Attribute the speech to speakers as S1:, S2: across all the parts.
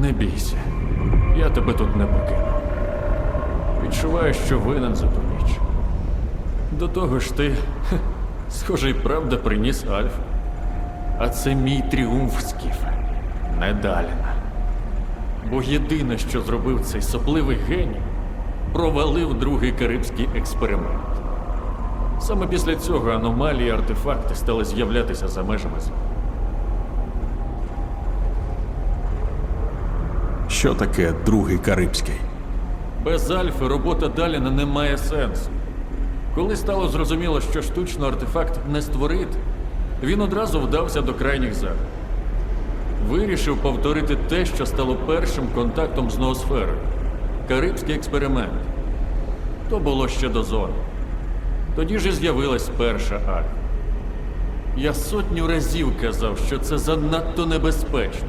S1: Не бійся. Я тебе тут не покину. Відчуваю, що винен за ту ніч. До того ж ти, схоже, й правда приніс Альфа. А це мій тріумф, Скіфе. Не Даліна. Бо єдине, що зробив цей сопливий геній, провалив другий карибський експеримент. Саме після цього аномалії і артефакти стали з'являтися за межами Землі.
S2: Що таке другий карибський?
S1: Без Альфи робота Даліна не має сенсу. Коли стало зрозуміло, що штучно артефакт не створити, він одразу вдався до крайніх заходів. Вирішив повторити те, що стало першим контактом з ноосферою Карибський експеримент. То було ще до зони. Тоді ж і з'явилась перша Альфа. Я сотню разів казав, що це занадто небезпечно.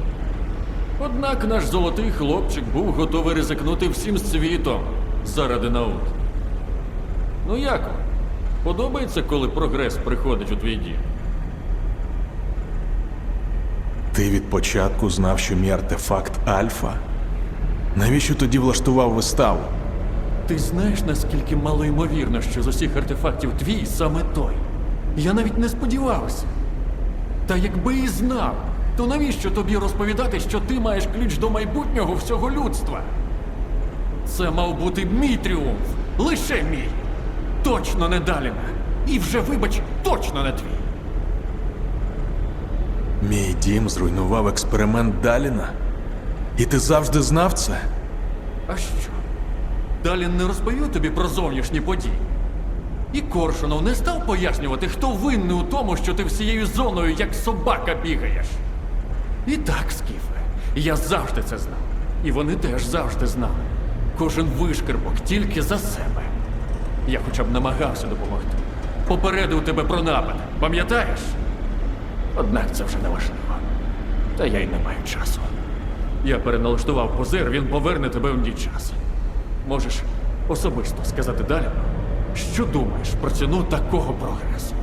S1: Однак наш золотий хлопчик був готовий ризикнути всім світом заради науки. Ну як? Подобається, коли прогрес приходить у твій дім?
S2: Ти від початку знав, що мій артефакт Альфа? Навіщо тоді влаштував виставу?
S1: Ти знаєш, наскільки малоймовірно, що з усіх артефактів твій саме той? Я навіть не сподівався. Та якби і знав, то навіщо тобі розповідати, що ти маєш ключ до майбутнього всього людства? Це мав бути мій тріумф, лише мій. Точно не Даліна. І вже, вибач, точно не твій.
S2: Мій дім зруйнував експеримент Даліна? І ти завжди знав це?
S1: А що? Далін не розповів тобі про зовнішні події. І Коршунов не став пояснювати, хто винний у тому, що ти всією зоною як собака бігаєш. І так, Скіфе, я завжди це знав. І вони теж завжди знали. Кожен вишкербок тільки за себе. Я хоча б намагався допомогти. Попередив тебе про напад, пам'ятаєш? Однак це вже не важливо. Та я й не маю часу. Я переналаштував позир, він поверне тебе в ні час. Можеш особисто сказати далі, що думаєш про ціну такого прогресу.